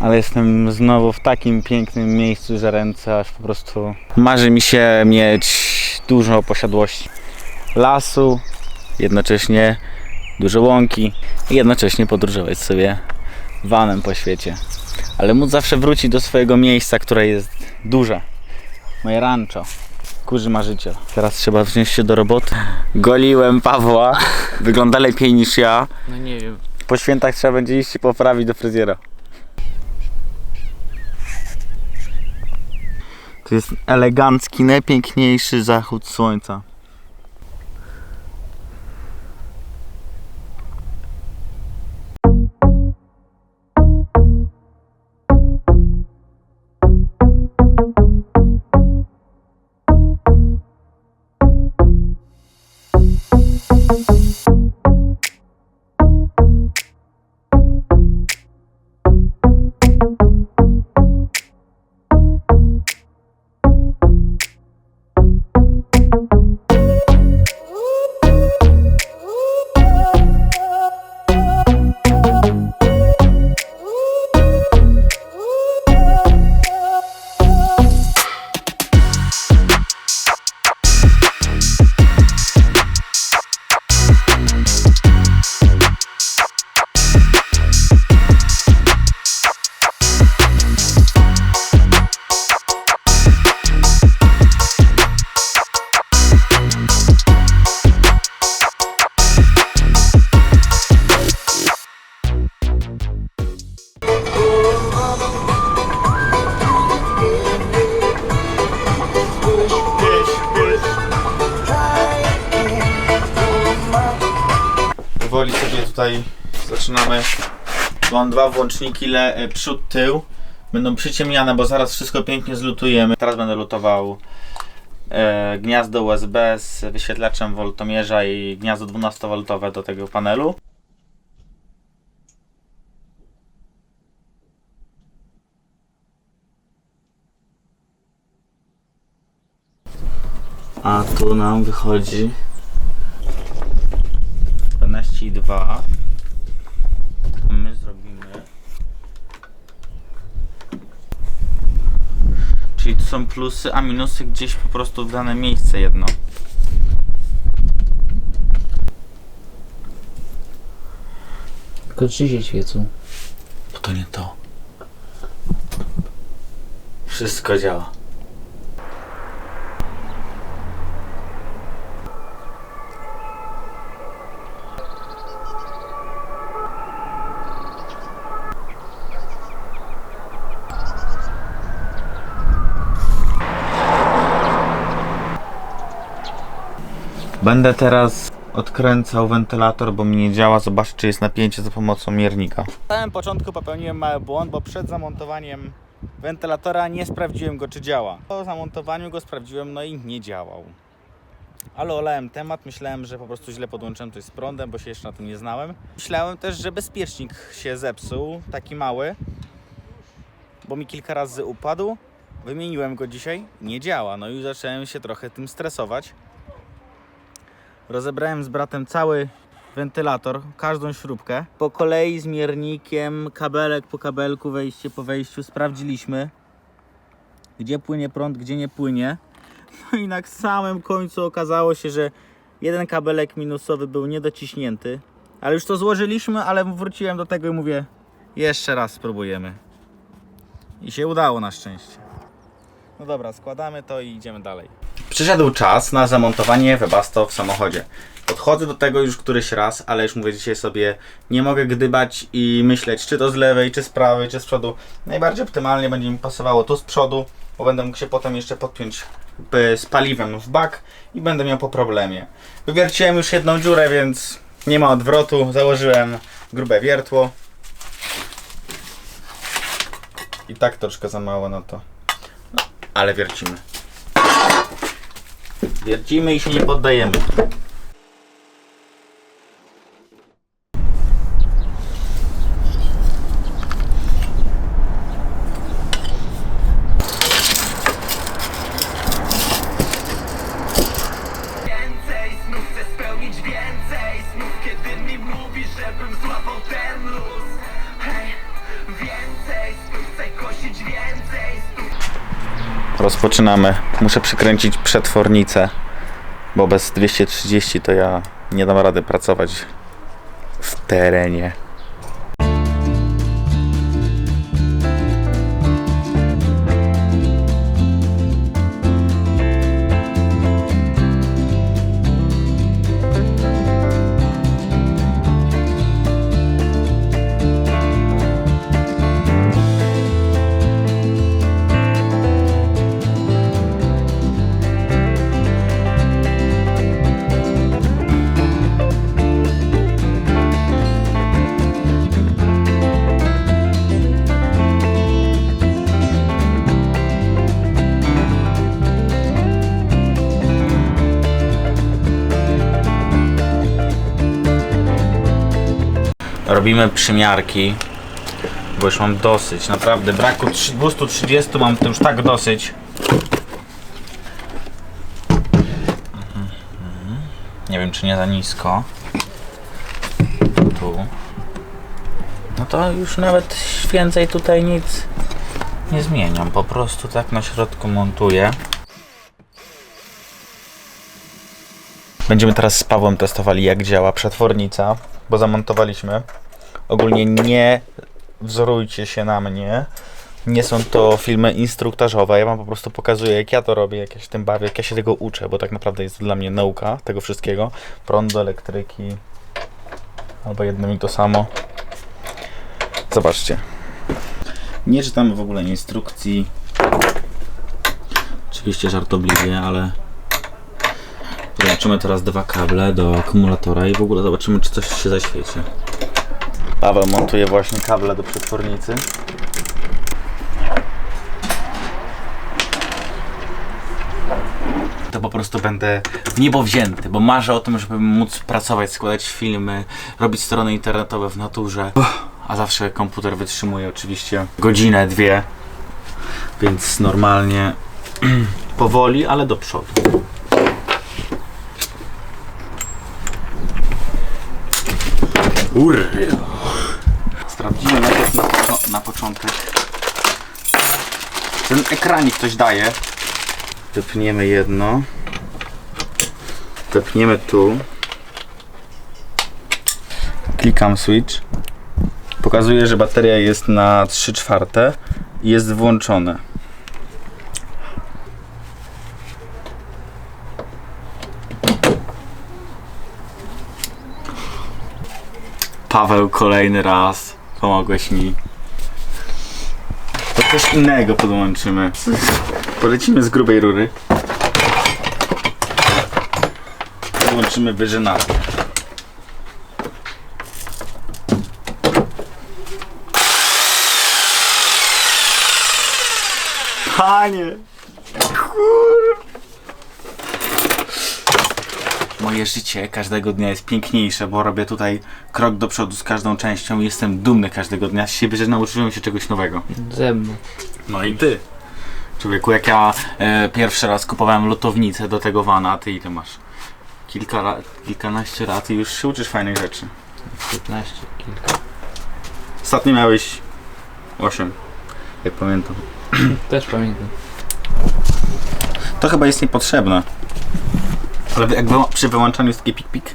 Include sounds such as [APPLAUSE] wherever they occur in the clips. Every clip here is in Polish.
Ale jestem znowu w takim pięknym miejscu, że ręce aż po prostu... Marzy mi się mieć dużo posiadłości. Lasu, jednocześnie duże łąki i jednocześnie podróżować sobie vanem po świecie. Ale móc zawsze wrócić do swojego miejsca, które jest duże. Moje rancho. Kurzy marzyciel. Teraz trzeba wziąć się do roboty. Goliłem Pawła. Wygląda lepiej niż ja. No nie wiem. Po świętach trzeba będzie iść się poprawić do fryzjera. To jest elegancki, najpiękniejszy zachód słońca. Tutaj zaczynamy. Mam dwa włączniki, le, e, przód, tył. Będą przyciemniane, bo zaraz wszystko pięknie zlutujemy. Teraz będę lutował e, gniazdo USB z wyświetlaczem woltomierza i gniazdo 12V do tego panelu. A tu nam wychodzi 12,2 my zrobimy. Czyli to są plusy, a minusy gdzieś po prostu w dane miejsce jedno. Tylko trzy się świecą. bo to nie to. Wszystko działa Będę teraz odkręcał wentylator, bo mi nie działa. Zobaczę, czy jest napięcie za pomocą miernika. Na samym początku popełniłem mały błąd, bo przed zamontowaniem wentylatora nie sprawdziłem go, czy działa. Po zamontowaniu go sprawdziłem, no i nie działał. Ale olałem temat, myślałem, że po prostu źle podłączyłem coś z prądem, bo się jeszcze na tym nie znałem. Myślałem też, że bezpiecznik się zepsuł, taki mały, bo mi kilka razy upadł. Wymieniłem go dzisiaj, nie działa. No i zacząłem się trochę tym stresować. Rozebrałem z bratem cały wentylator, każdą śrubkę. Po kolei z miernikiem, kabelek po kabelku, wejście po wejściu sprawdziliśmy, gdzie płynie prąd, gdzie nie płynie. No i na samym końcu okazało się, że jeden kabelek minusowy był niedociśnięty. Ale już to złożyliśmy, ale wróciłem do tego i mówię, jeszcze raz spróbujemy. I się udało na szczęście. No dobra, składamy to i idziemy dalej. Przyszedł czas na zamontowanie Webasto w samochodzie. Podchodzę do tego już któryś raz, ale już mówię dzisiaj sobie, nie mogę gdybać i myśleć, czy to z lewej, czy z prawej, czy z przodu. Najbardziej optymalnie będzie mi pasowało tu z przodu, bo będę mógł się potem jeszcze podpiąć e, z paliwem w bak i będę miał po problemie. Wywierciłem już jedną dziurę, więc nie ma odwrotu. Założyłem grube wiertło. I tak troszkę za mało na to. No, ale wiercimy. Wiercimy i się nie poddajemy. Rozpoczynamy. Muszę przykręcić przetwornicę, bo bez 230 to ja nie dam rady pracować w terenie. Robimy przymiarki, bo już mam dosyć. Naprawdę, braku trzy- 230 mam to już tak dosyć. Mhm. Nie wiem, czy nie za nisko. Tu. No to już nawet więcej tutaj nic nie zmieniam. Po prostu tak na środku montuję. Będziemy teraz z Pawłem testowali, jak działa przetwornica, bo zamontowaliśmy. Ogólnie nie wzorujcie się na mnie. Nie są to filmy instruktażowe. Ja wam po prostu pokazuję, jak ja to robię, jak ja się tym bawię, jak ja się tego uczę, bo tak naprawdę jest to dla mnie nauka tego wszystkiego. Prąd do elektryki, albo jedno i to samo. Zobaczcie. Nie czytamy w ogóle instrukcji. Oczywiście żartobliwie, ale Zobaczymy teraz dwa kable do akumulatora i w ogóle zobaczymy, czy coś się zaświeci. Paweł montuje właśnie kable do przetwornicy. To po prostu będę w niebo wzięty, bo marzę o tym, żeby móc pracować, składać filmy, robić strony internetowe w naturze. A zawsze komputer wytrzymuje oczywiście godzinę, dwie, więc normalnie [CLEARS THROAT] powoli, ale do przodu. Ur. Sprawdzimy najpierw na, na początek. Ten ekranik ktoś daje. Wypniemy jedno. Wepniemy tu. Klikam switch. Pokazuje, że bateria jest na 3 czwarte i jest włączone. Paweł, kolejny raz. Pomogłeś mi. To coś innego podłączymy. Polecimy z grubej rury. Podłączymy wyżynator. Panie! Kur... Moje życie każdego dnia jest piękniejsze, bo robię tutaj krok do przodu z każdą częścią i jestem dumny każdego dnia z siebie, że nauczyłem się czegoś nowego. Ze mną. No i ty. Człowieku, jak ja e, pierwszy raz kupowałem lotownicę do tego vana, a ty ile masz? Kilka lat, kilkanaście lat i już się uczysz fajnych rzeczy. 15, kilka. Ostatnio miałeś 8, jak pamiętam. Też pamiętam. To chyba jest niepotrzebne. Ale jak wyła- przy wyłączaniu jest taki pik-pik.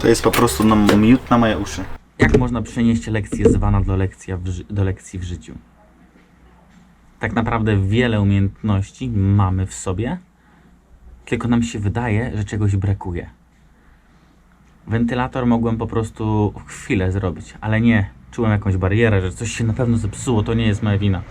To jest po prostu no, miód na moje uszy. Jak można przenieść lekcję z vana do, lekcja w do lekcji w życiu? Tak naprawdę wiele umiejętności mamy w sobie, tylko nam się wydaje, że czegoś brakuje. Wentylator mogłem po prostu chwilę zrobić, ale nie. Czułem jakąś barierę, że coś się na pewno zepsuło, to nie jest moja wina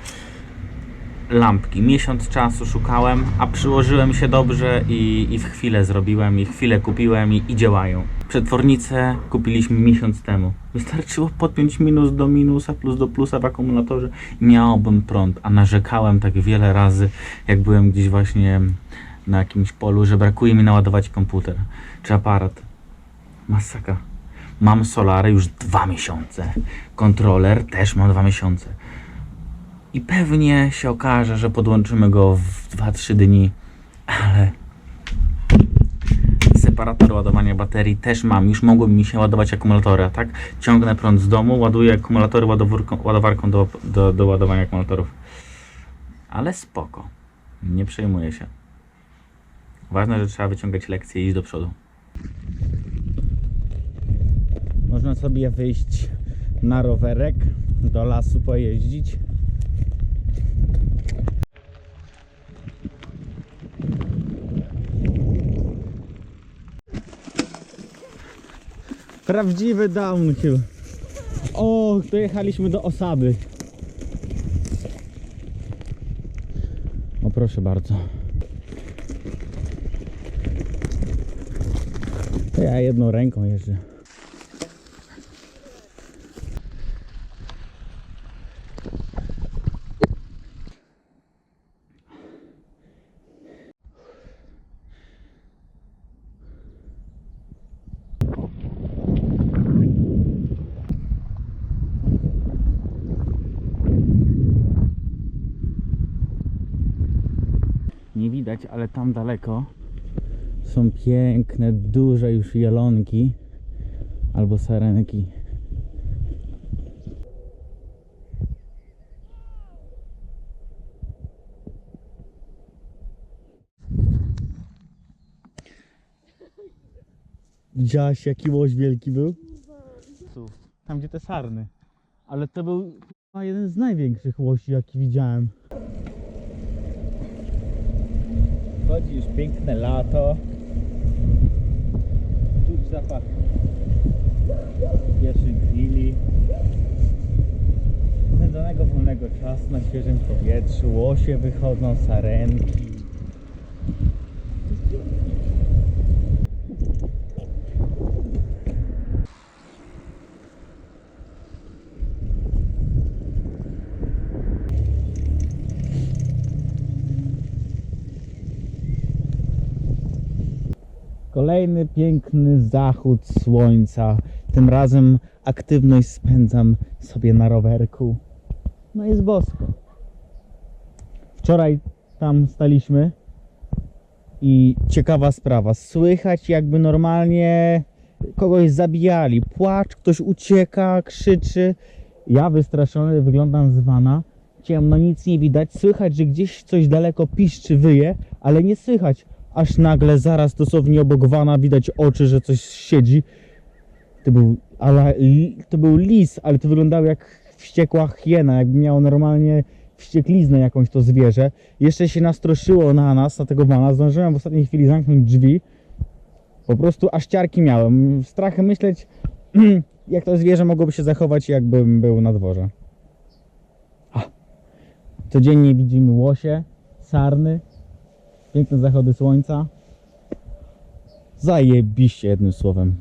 lampki. Miesiąc czasu szukałem, a przyłożyłem się dobrze i, i w chwilę zrobiłem, i chwilę kupiłem i, i działają. Przetwornicę kupiliśmy miesiąc temu. Wystarczyło podpiąć minus do minusa, plus do plusa w akumulatorze i miałbym prąd, a narzekałem tak wiele razy, jak byłem gdzieś właśnie na jakimś polu, że brakuje mi naładować komputer czy aparat. Masaka. Mam solary już dwa miesiące. Kontroler też mam dwa miesiące. I pewnie się okaże, że podłączymy go w 2-3 dni, ale separator ładowania baterii też mam. Już mogły mi się ładować akumulatory, tak? Ciągnę prąd z domu, ładuję akumulatory ładowarką do, do, do ładowania akumulatorów. Ale spoko. Nie przejmuję się. Ważne, że trzeba wyciągać lekcje i iść do przodu. Można sobie wyjść na rowerek, do lasu pojeździć. Prawdziwy downhill. O, dojechaliśmy do osady. O, proszę bardzo. Ja jedną ręką jeżdżę. Nie widać, ale tam daleko są piękne, duże już jelonki albo sarenki. Widziałaś jaki łoś wielki był? Tam gdzie te sarny. Ale to był jeden z największych łosi jaki widziałem. Wchodzi już piękne lato. Czuć zapach pierwszych chwili. Spędzonego wolnego czasu na świeżym powietrzu. Łosie wychodzą, sarenki. Kolejny piękny zachód słońca. Tym razem aktywność spędzam sobie na rowerku. No jest bosko. Wczoraj tam staliśmy i ciekawa sprawa. Słychać jakby normalnie kogoś zabijali. Płacz, ktoś ucieka, krzyczy. Ja wystraszony wyglądam z wana. Ciemno, nic nie widać. Słychać, że gdzieś coś daleko piszczy, wyje, ale nie słychać. Aż nagle, zaraz dosłownie obok wana widać oczy, że coś siedzi. To był, ale, to był lis, ale to wyglądało jak wściekła hiena, jakby miało normalnie wściekliznę jakąś to zwierzę. Jeszcze się nastroszyło na nas, na tego wana. Zdążyłem w ostatniej chwili zamknąć drzwi. Po prostu aż ciarki miałem. Strach myśleć, [CLEARS THROAT] jak to zwierzę mogłoby się zachować, jakbym był na dworze. A. Codziennie widzimy łosie, sarny, piękne zachody słońca. Zajebiście jednym słowem.